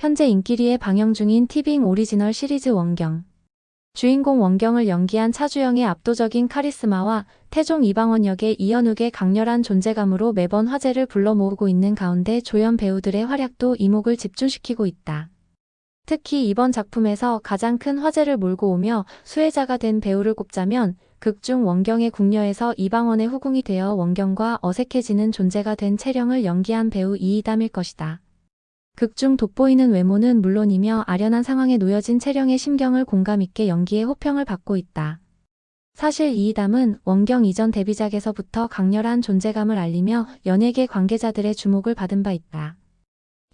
현재 인기리에 방영 중인 티빙 오리지널 시리즈 원경. 주인공 원경을 연기한 차주영의 압도적인 카리스마와 태종 이방원 역의 이현욱의 강렬한 존재감으로 매번 화제를 불러 모으고 있는 가운데 조연 배우들의 활약도 이목을 집중시키고 있다. 특히 이번 작품에서 가장 큰 화제를 몰고 오며 수혜자가 된 배우를 꼽자면 극중 원경의 궁녀에서 이방원의 후궁이 되어 원경과 어색해지는 존재가 된 채령을 연기한 배우 이이담일 것이다. 극중 돋보이는 외모는 물론이며 아련한 상황에 놓여진 채령의 심경을 공감 있게 연기에 호평을 받고 있다. 사실 이이담은 원경 이전 데뷔작에서부터 강렬한 존재감을 알리며 연예계 관계자들의 주목을 받은 바 있다.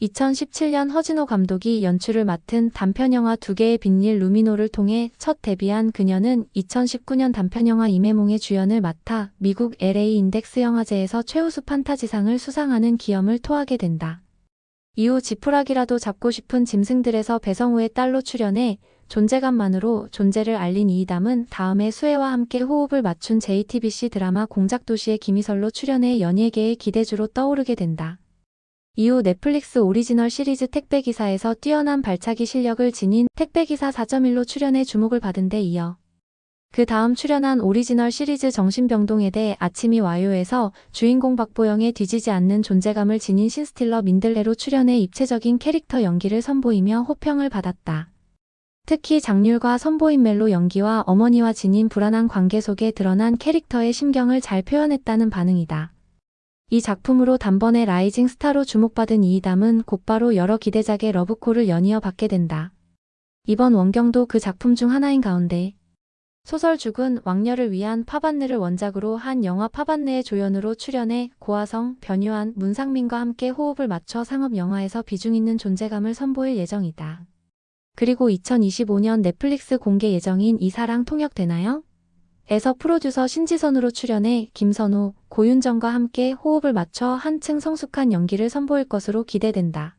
2017년 허진호 감독이 연출을 맡은 단편영화 두 개의 빈일 루미노를 통해 첫 데뷔한 그녀는 2019년 단편영화 임해몽의 주연을 맡아 미국 LA 인덱스 영화제에서 최우수 판타지상을 수상하는 기염을 토하게 된다. 이후 지푸라기라도 잡고 싶은 짐승들에서 배성우의 딸로 출연해 존재감만으로 존재를 알린 이이담은 다음에 수혜와 함께 호흡을 맞춘 JTBC 드라마 공작도시의 김희설로 출연해 연예계의 기대주로 떠오르게 된다. 이후 넷플릭스 오리지널 시리즈 택배기사에서 뛰어난 발차기 실력을 지닌 택배기사 4.1로 출연해 주목을 받은 데 이어 그 다음 출연한 오리지널 시리즈 정신병동에 대해 아침이 와요에서 주인공 박보영의 뒤지지 않는 존재감을 지닌 신스틸러 민들레로 출연해 입체적인 캐릭터 연기를 선보이며 호평을 받았다. 특히 장률과 선보인 멜로 연기와 어머니와 지닌 불안한 관계 속에 드러난 캐릭터의 심경을 잘 표현했다는 반응이다. 이 작품으로 단번에 라이징 스타로 주목받은 이이담은 곧바로 여러 기대작의 러브콜을 연이어 받게 된다. 이번 원경도 그 작품 중 하나인 가운데 소설 죽은 왕녀를 위한 파반느를 원작으로 한 영화 파반느의 조연으로 출연해 고화성, 변유한, 문상민과 함께 호흡을 맞춰 상업 영화에서 비중 있는 존재감을 선보일 예정이다. 그리고 2025년 넷플릭스 공개 예정인 이 사랑 통역되나요? 에서 프로듀서 신지선으로 출연해 김선호, 고윤정과 함께 호흡을 맞춰 한층 성숙한 연기를 선보일 것으로 기대된다.